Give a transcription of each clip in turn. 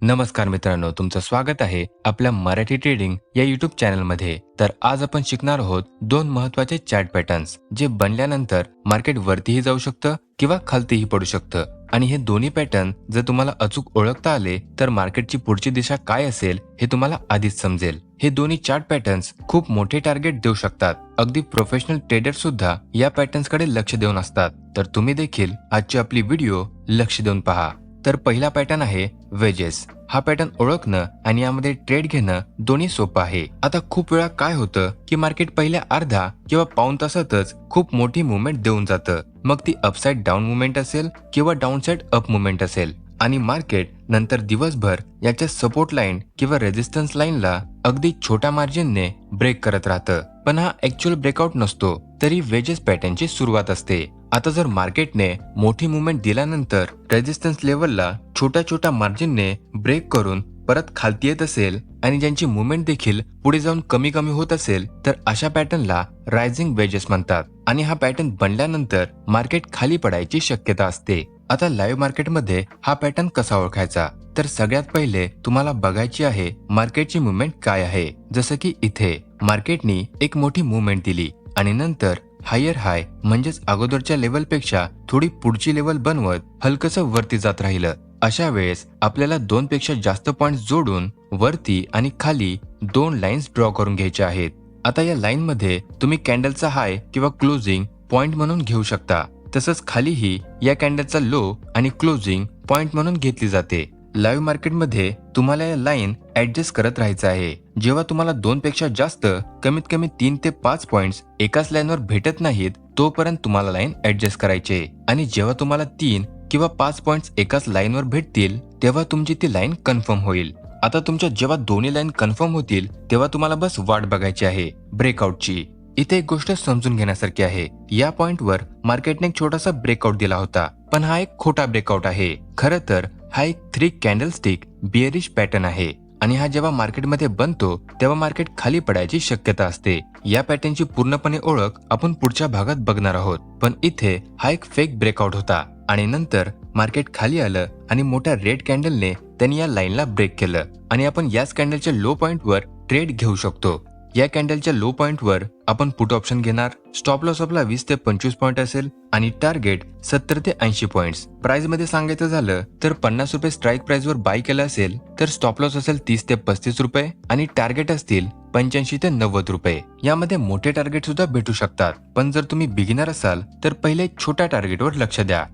नमस्कार मित्रांनो तुमचं स्वागत आहे आपल्या मराठी ट्रेडिंग या युट्यूब चॅनलमध्ये तर आज आपण शिकणार आहोत दोन महत्त्वाचे चार्ट पॅटर्न्स जे बनल्यानंतर मार्केट वरतीही जाऊ शकतं किंवा खालतीही पडू शकतं. आणि हे दोन्ही पॅटर्न जर तुम्हाला अचूक ओळखता आले तर मार्केटची पुढची दिशा काय असेल हे तुम्हाला आधीच समजेल. हे दोन्ही चार्ट पॅटर्न्स खूप मोठे टार्गेट देऊ शकतात. अगदी प्रोफेशनल ट्रेडर सुद्धा या पॅटर्न्सकडे लक्ष देऊन असतात. तर तुम्ही देखील आजची आपली व्हिडिओ लक्ष देऊन पहा. तर पहिला पॅटर्न आहे वेजेस. हा पॅटर्न ओळखणं आणि यामध्ये ट्रेड घेणं दोन्ही सोपं आहे. आता खूप वेळा काय होतं की मार्केट पहिल्या अर्धा किंवा पाऊन तासातच खूप मोठी मुवमेंट देऊन जातं. मग ती अपसाईड डाऊन मुवमेंट असेल किंवा डाऊन साईड अप मुवमेंट असेल. आणि मार्केट नंतर दिवसभर याच्या सपोर्ट लाईन किंवा रेजिस्टन्स लाईनला अगदी छोट्या मार्जिनने ब्रेक करत राहतं. पण हा ऍक्च्युअल ब्रेकआउट नसतो तरी वेजेस पॅटर्नची सुरुवात असते. आता जर मार्केटने मोठी मुवमेंट दिल्यानंतर रेजिस्टन्स लेवलला छोट्या छोट्या मार्जिनने ब्रेक करून परत खालती येत असेल आणि ज्यांची मुवमेंट देखील पुढे जाऊन कमी कमी होत असेल तर अशा पॅटर्नला रायझिंग वेजेस म्हणतात. आणि हा पॅटर्न बनल्यानंतर मार्केट खाली पडायची शक्यता असते. आता लाईव्ह मार्केटमध्ये हा पॅटर्न कसा ओळखायचा? तर सगळ्यात पहिले तुम्हाला बघायची आहे मार्केटची मुवमेंट काय आहे. जसं की इथे मार्केटनी एक मोठी मुवमेंट दिली आणि नंतर हायर हाय म्हणजेच अगोदरच्या लेवलपेक्षा थोडी पुढची लेवल बनवत हलकस वरती जात राहिलं. अशा वेळेस आपल्याला दोन पेक्षा जास्त पॉइंट जोडून वरती आणि खाली दोन लाईन्स ड्रॉ करून घ्यायच्या आहेत. आता या लाईन मध्ये तुम्ही कॅन्डलचा हाय किंवा क्लोजिंग पॉइंट म्हणून घेऊ शकता. तसंच खालीही या कॅन्डलचा लो आणि क्लोजिंग पॉइंट म्हणून घेतली जाते. लाईव्ह मार्केटमध्ये तुम्हाला या लाईन ऍडजस्ट करत राहायचं आहे. जेव्हा तुम्हाला दोन पेक्षा जास्त कमीत कमी तीन ते पाच पॉइंट्स एकाच लाईनवर भेटत नाहीत तोपर्यंत तुम्हाला लाईन ऍडजस्ट करायचे. आणि जेव्हा तुम्हाला तीन किंवा पाच पॉइंट्स एकाच लाईनवर भेटतील तेव्हा तुमची ती लाईन कन्फर्म होईल. आता तुमच्या जेव्हा दोन्ही लाईन कन्फर्म होतील तेव्हा तुम्हाला बस वाट बघायची आहे ब्रेकआउटची इथे एक गोष्ट समजून घेण्यासारखी आहे. या पॉइंटवर मार्केटने एक छोटासा ब्रेकआउट दिला होता. पण हा एक खोटा ब्रेकआउट आहे. खरं तर हा एक three candle stick bearish pattern आहे. आणि हा जेव्हा मार्केटमध्ये बनतो तेव्हा मार्केट खाली पडायची शक्यता असते. या पॅटर्नची पूर्णपणे ओळख आपण पुढच्या भागात बघणार आहोत. पण इथे हा एक फेक ब्रेकआउट होता. आणि नंतर मार्केट खाली आलं आणि मोठ्या रेड कॅन्डलने त्यांनी या लाईनला ब्रेक केलं. आणि आपण याच कॅन्डलच्या लो पॉइंटवर ट्रेड घेऊ शकतो. या कॅन्डलच्या लो पॉइंटवर आपण पुट ऑप्शन घेणार. स्टॉप लॉस आपला वीस ते पंचवीस पॉईंट असेल आणि टार्गेट सत्तर ते ऐंशी पॉईंट्स प्राइसमध्ये सांगायचं झालं तर पन्नास रुपये स्ट्राईक प्राइस वर बाय केलं असेल तर स्टॉप लॉस असेल तीस ते पस्तीस रुपये आणि टार्गेट असतील पंच्याऐंशी ते नव्वद रुपये. यामध्ये मोठे टार्गेट सुद्धा भेटू शकतात. पण जर तुम्ही बिगिनर असाल तर पहिले छोट्या टार्गेटवर लक्ष द्या.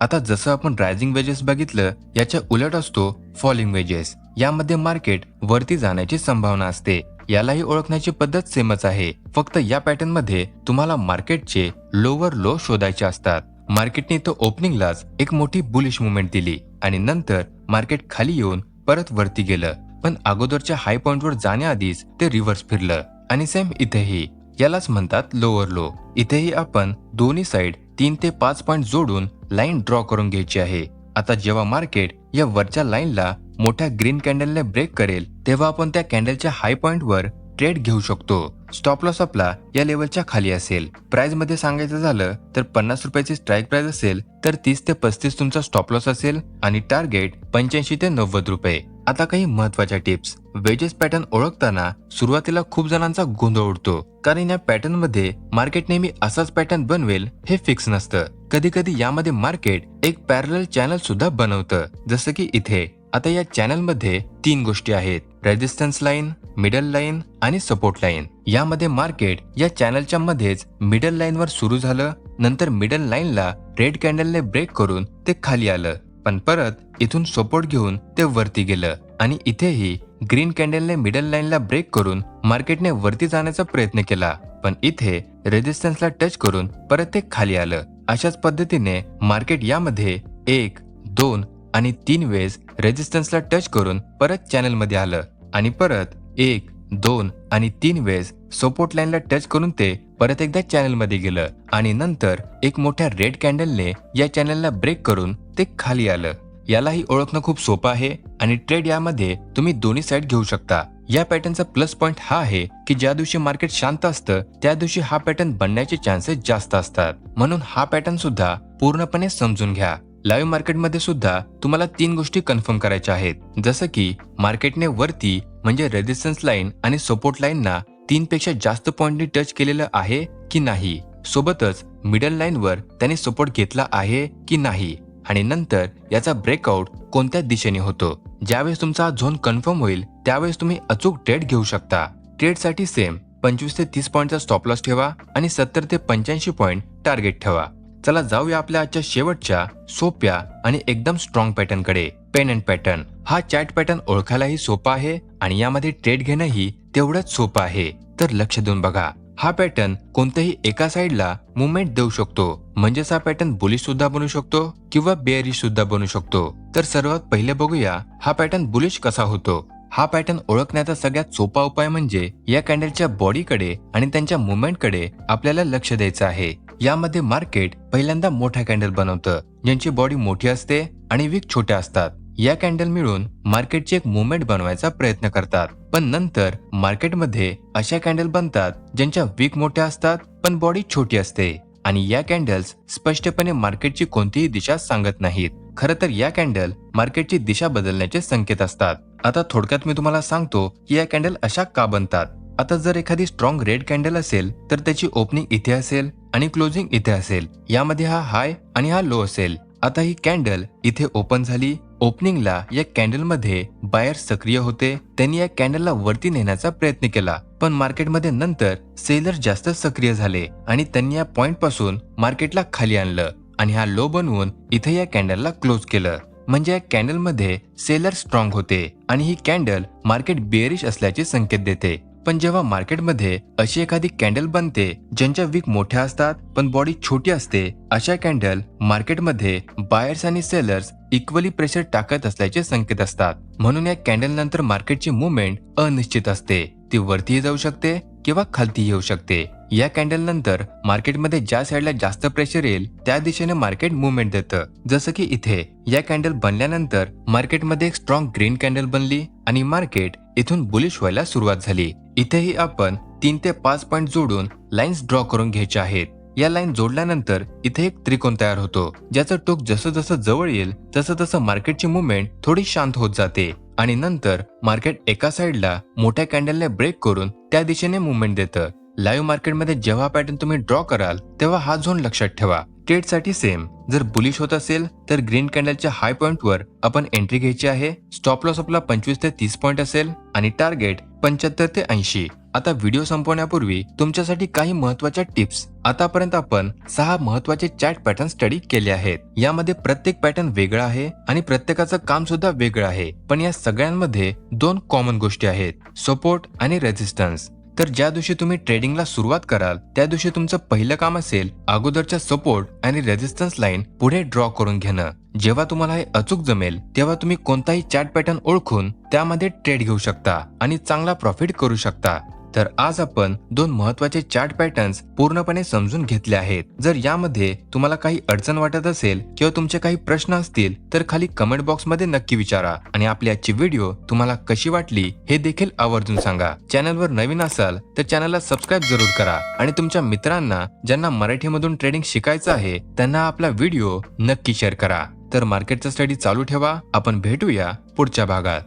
आता जसं आपण रायझिंग वेजेस बघितलं याच्या उलट असतो फॉलिंग वेजेस यामध्ये मार्केट वरती जाण्याची संभावना असते. यालाही ओळखण्याची पद्धत सेमच आहे. फक्त या पॅटर्नमध्ये तुम्हाला मार्केटचे लोवर लो शोधायचे असतात. मार्केटने तो ओपनिंगलाच एक मोठी बुलिश मुवमेंट दिली आणि नंतर मार्केट खाली येऊन परत वरती गेलं. पण अगोदरच्या हाय पॉइंटवर जाण्याआधीच ते रिव्हर्स फिरलं. आणि सेम इथेही. यालाच म्हणतात लोअर लो इथेही आपण दोन्ही साइड तीन ते पाच पॉइंट जोडून लाईन ड्रॉ करून घ्यायची आहे. आता जेव्हा मार्केट या वरच्या लाईनला मोठ्या ग्रीन कॅन्डलने ब्रेक करेल तेव्हा आपण त्या कॅन्डलच्या हाय पॉइंटवर ट्रेड घेऊ शकतो. स्टॉप लॉस आपला या लेवलच्या खाली असेल. प्राइसमध्ये सांगायचं झालं तर पन्नास रुपयाची स्ट्राईक प्राइस असेल तर तीस ते पस्तीस तुमचा स्टॉप लॉस असेल आणि टार्गेट पंच्याऐंशी ते नव्वद रुपये. आता काही महत्त्वाच्या टिप्स वेजेस पॅटर्न ओळखताना सुरुवातीला खूप जणांचा गोंधळ उडतो. कारण या पॅटर्नमध्ये मार्केट नेहमी असाच पॅटर्न बनवेल हे फिक्स नसतं. कधी कधी यामध्ये मार्केट एक पॅरल चॅनल सुद्धा बनवतं. जसं की इथे. आता या चॅनलमध्ये तीन गोष्टी आहेत. रेजिस्टन्स लाईन मिडल लाईन आणि सपोर्ट लाईन. यामध्ये मार्केट या चॅनलच्या मध्येच मिडल लाईन वर सुरू झालं नंतर मिडल लाईनला रेड कॅन्डलने ब्रेक करून ते खाली आलं. पण परत इथून सपोर्ट घेऊन ते वरती गेलं आणि इथेही ग्रीन कॅन्डलने मिडल लाईनला ब्रेक करून मार्केटने वरती जाण्याचा प्रयत्न केला. पण इथे रेजिस्टन्सला टच करून परत ते खाली आलं. अशाच पद्धतीने मार्केट यामध्ये एक दोन आणि तीन वेळेस रेजिस्टन्सला टच करून परत चॅनलमध्ये आलं. आणि परत एक दोन आणि तीन वेळेस सपोर्ट लाईनला टच करून ते परत एकदा चॅनलमध्ये गेलं. आणि नंतर एक मोठ्या रेड कॅन्डलने या चॅनलला ब्रेक करून ते खाली आलं. यालाही ओळखणं खूप सोपं आहे आणि ट्रेड यामध्ये तुम्ही दोन्ही साईड घेऊ शकता. या पॅटर्नचा प्लस पॉइंट हा आहे की ज्या दिवशी मार्केट शांत असतं त्या दिवशी हा पॅटर्न बनण्याचे चान्सेस जास्त असतात. म्हणून हा पॅटर्न सुद्धा पूर्णपणे समजून घ्या. लाईव्ह मार्केटमध्ये सुद्धा तुम्हाला तीन गोष्टी कन्फर्म करायच्या आहेत. जसं की मार्केटने वरती म्हणजे रेजिस्टन्स लाईन आणि सपोर्ट लाईनना तीन पेक्षा जास्त पॉईंटनी टच केलेलं आहे की नाही? सोबतच मिडल लाईनवर त्याने सपोर्ट घेतला आहे की नाही? आणि नंतर याचा ब्रेकआउट कोणत्या दिशेने होतो? ज्यावेळेस तुमचा झोन कन्फर्म होईल त्यावेळेस तुम्ही अचूक ट्रेड घेऊ शकता. ट्रेडसाठी सेम पंचवीस ते तीस पॉईंटचा स्टॉप लॉस ठेवा आणि सत्तर ते पंच्याऐंशी पॉईंट टार्गेट ठेवा. चला जाऊया आपल्या आजच्या शेवटच्या सोप्या आणि एकदम स्ट्रॉंग पॅटर्नकडे. पेन अँड पॅटर्न हा चॅट पॅटर्न ओळखायलाही सोपा आहे आणि यामध्ये ट्रेड घेणंही तेवढंच सोपं आहे. तर लक्ष देऊन बघा. हा पॅटर्न कोणत्याही एका साइडला मुवमेंट देऊ शकतो. म्हणजेच हा पॅटर्न बुलिश सुद्धा बनू शकतो किंवा बेअरिश सुद्धा बनू शकतो. तर सर्वात पहिले बघूया हा पॅटर्न बुलिश कसा होतो? हा पॅटर्न ओळखण्याचा सगळ्यात सोपा उपाय म्हणजे या कॅन्डलच्या बॉडीकडे आणि त्यांच्या मुवमेंटकडे आपल्याला लक्ष द्यायचं आहे. यामध्ये मार्केट पहिल्यांदा मोठा कॅन्डल बनवतं. ज्यांची बॉडी मोठी असते आणि विक छोट्या असतात. या कॅन्डल मिळून मार्केटची एक मुवमेंट बनवायचा प्रयत्न करतात. पण नंतर मार्केटमध्ये अशा कॅन्डल बनतात ज्यांच्या विक मोठ्या असतात पण बॉडी छोटी असते. आणि या कॅन्डल्स स्पष्टपणे मार्केटची कोणतीही दिशा सांगत नाहीत. खरं तर या कॅन्डल मार्केटची दिशा बदलण्याचे संकेत असतात. आता थोडक्यात मी तुम्हाला सांगतो की या कॅन्डल अशा का बनतात. आता जर एखादी स्ट्रॉंग रेड कॅन्डल असेल तर त्याची ओपनिंग इथे असेल. आणि क्लोजिंग इथे असेल. यामध्ये हा हाय आणि हा लो असेल. आता ही कॅन्डल इथे ओपन झाली. ओपनिंगला या कॅन्डलमध्ये बायर सक्रिय होते. त्यांनी या कॅन्डलला वरती नेण्याचा प्रयत्न केला. पण मार्केटमध्ये नंतर सेलर जास्त सक्रिय झाले आणि त्यांनी या पॉइंटपासून मार्केटला खाली आणलं आणि हा लो बनवून इथे या कॅन्डलला क्लोज केलं. म्हणजे या कॅन्डलमध्ये सेलर स्ट्रॉंग होते आणि ही कॅन्डल मार्केट बेअरिश असल्याचे संकेत देते. पण जेव्हा मार्केटमध्ये अशी एखादी कॅन्डल बनते ज्यांच्या विक मोठ्या असतात पण बॉडी छोटी असते अशा कॅन्डल मार्केटमध्ये बायर्स आणि सेलर्स इक्वली प्रेशर टाकत असल्याचे संकेत असतात. म्हणून या कॅन्डल नंतर मार्केटची मुवमेंट अनिश्चित असते. ती वरतीही जाऊ शकते किंवा खालती येऊ शकते. या कॅन्डल नंतर मार्केटमध्ये ज्या साईडला जास्त प्रेशर येईल त्या दिशेने मार्केट मुवमेंट देतं. जसं की इथे या कॅन्डल बनल्यानंतर मार्केटमध्ये एक स्ट्रॉंग ग्रीन कॅन्डल बनली आणि मार्केट इथून बुलिश व्हायला सुरुवात झाली. इथेही आपण तीन ते पाच पॉईंट जोडून लाईन्स ड्रॉ करून घ्यायचे आहेत. या लाईन जोडल्यानंतर इथे एक त्रिकोण तयार होतो ज्याचं टोक जसं जसं जवळ येईल तसं तसं मार्केटची मुवमेंट थोडी शांत होत जाते. आणि नंतर मार्केट एका साइडला मोठ्या कॅन्डलने ब्रेक करून त्या दिशेने मुवमेंट देतं. लाईव्ह मार्केटमध्ये जेव्हा पॅटर्न तुम्ही ड्रॉ कराल तेव्हा हा झोन लक्षात ठेवा. ट्रेडसाठी सेम जर बुलिश होत असेल तर ग्रीन कॅन्डलच्या हाय पॉईंटवर आपण एंट्री घ्यायची आहे. स्टॉप लॉस आपला पंचवीस ते तीस पॉईंट असेल आणि टार्गेट पंच्याहत्तर ते ऐंशी. आता व्हिडिओ संपवण्यापूर्वी तुमच्यासाठी काही महत्त्वाच्या टिप्स आतापर्यंत आपण सहा महत्त्वाचे चॅट पॅटर्न स्टडी केले आहेत. यामध्ये प्रत्येक पॅटर्न वेगळा आहे आणि प्रत्येकाचं काम सुद्धा वेगळं आहे. पण या सगळ्यांमध्ये दोन कॉमन गोष्टी आहेत. सपोर्ट आणि रेझिस्टन्स तर ज्या दिवशी तुम्ही ट्रेडिंगला सुरुवात कराल त्या दिवशी तुमचं पहिलं काम असेल अगोदरच्या सपोर्ट आणि रेजिस्टन्स लाईन पुढे ड्रॉ करून घेणं. जेव्हा तुम्हाला हे अचूक जमेल तेव्हा तुम्ही कोणताही चॅट पॅटर्न ओळखून त्यामध्ये ट्रेड घेऊ शकता आणि चांगला प्रॉफिट करू शकता. तर आज आपण दोन महत्त्वाचे चार्ट पॅटर्न्स पूर्णपणे समजून घेतले आहेत. जर यामध्ये तुम्हाला काही अडचण वाटत असेल किंवा तुमचे काही प्रश्न असतील तर खाली कमेंट बॉक्समध्ये नक्की विचारा आणि आपली आजची व्हिडिओ तुम्हाला कशी वाटली हे देखील आवर्जून सांगा. चॅनलवर नवीन असाल तर चॅनलला सबस्क्राईब जरूर करा आणि तुमच्या मित्रांना ज्यांना मराठीमधून ट्रेडिंग शिकायचं आहे त्यांना आपला व्हिडिओ नक्की शेअर करा. तर मार्केटचा स्टडी चालू ठेवा आपण भेटूया पुढच्या भागात.